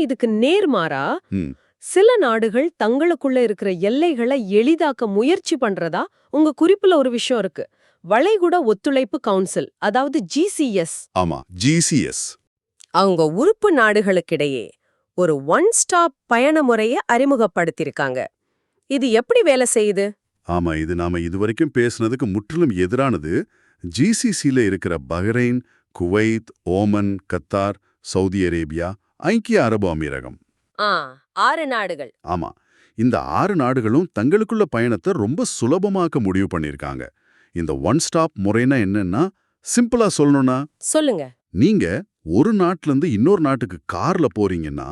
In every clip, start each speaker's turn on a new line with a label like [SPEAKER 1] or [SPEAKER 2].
[SPEAKER 1] இதுக்கு நேர்மாறா சில நாடுகள் தங்களுக்குள்ள இருக்கிற எல்லைகளை எளிதாக்க முயற்சி பண்றதா உங்க குறிப்புல ஒரு விஷயம் இருக்கு. வளைகுடா ஒத்துழைப்பு கவுன்சில் அதாவது ஜிசிஎஸ்
[SPEAKER 2] ஆமா ஜிசிஎஸ்
[SPEAKER 1] அவங்க உறுப்பு நாடுகளுக்கிடையே ஒரு ஒன் ஸ்டாப் பயண முறைய அறிமுகப்படுத்தியிருக்காங்க. இது எப்படி வேலை செய்யுது?
[SPEAKER 2] ஆமா இது நாம இதுவரைக்கும் பேசுனதுக்கு முற்றிலும் எதிரானது ஜிசிசில இருக்கிற Bahrain Kuwait Oman Qatar Saudi Arabia ஐக்கிய அரபு அமீரகம்.
[SPEAKER 1] ஆறு நாடுகள்.
[SPEAKER 2] ஆமா. இந்த ஆறு நாடுகளும் தங்களுக்குள்ள பயணத்தை ரொம்ப சுலபமாக்க முடிவு பண்ணிருக்காங்க. இந்த ஒன் ஸ்டாப் முறைனா என்னன்னா சிம்பிளா சொல்லணும்னா
[SPEAKER 1] சொல்லுங்க.
[SPEAKER 2] நீங்க ஒரு நாட்டுல இருந்து இன்னொரு நாட்டுக்கு கார்ல போறீங்கன்னா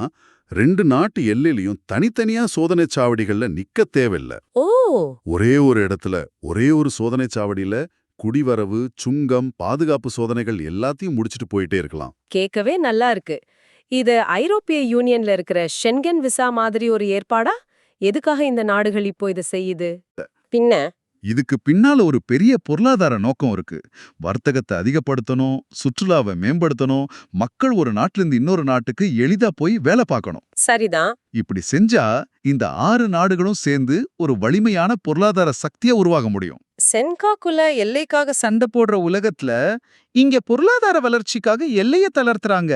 [SPEAKER 2] ரெண்டு நாட்டு எல்லையிலயும் தனித்தனியா சோதனைச் சாவடிகள்ல நிக்க தேவையில்ல.
[SPEAKER 1] ஓ!
[SPEAKER 2] ஒரே ஒரு இடத்துல ஒரே ஒரு சோதனைச் சாவடியில குடிவரவு சுங்கம் பாதுகாப்பு சோதனைகள் எல்லாத்தையும் முடிச்சிட்டு போயிட்டே இருக்கலாம்.
[SPEAKER 1] கேட்கவே நல்லா இருக்கு. இது ஐரோப்பிய யூனியன்ல இருக்கிற ஷென்கன் விசா மாதிரி ஒரு ஏற்பாடா? எதுக்காக இந்த நாடுகள் இப்போ இதை செய்யுது? பின்ன?
[SPEAKER 3] இதுக்கு பின்னால ஒரு பெரிய பொருளாதார நோக்கம் இருக்கு. வர்த்தகத்தை அதிகப்படுத்தணும் சுற்றுலாவை மேம்படுத்தணும் மக்கள் ஒரு நாட்டில இருந்து இன்னொரு நாட்டுக்கு எளிதா போய் வேலை பார்க்கணும்.
[SPEAKER 1] சரிதான்.
[SPEAKER 3] இப்படி செஞ்சா இந்த ஆறு நாடுகளும் சேர்ந்து ஒரு வலிமையான பொருளாதார சக்தியா உருவாக முடியும்.
[SPEAKER 1] சென்காக்குள்ள எல்லைக்காக
[SPEAKER 3] சண்டை போடுற உலகத்துல இங்க பொருளாதார வளர்ச்சிக்காக எல்லைய தளர்த்துறாங்க.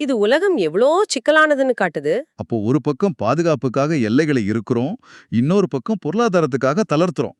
[SPEAKER 1] இது உலகம் எவ்வளோ சிக்கலானதுன்னு காட்டுது.
[SPEAKER 3] அப்போ ஒரு பக்கம் பாதுகாப்புக்காக எல்லைகளை இருக்கிறோம் இன்னொரு பக்கம் பொருளாதாரத்துக்காக தளர்த்துறோம்.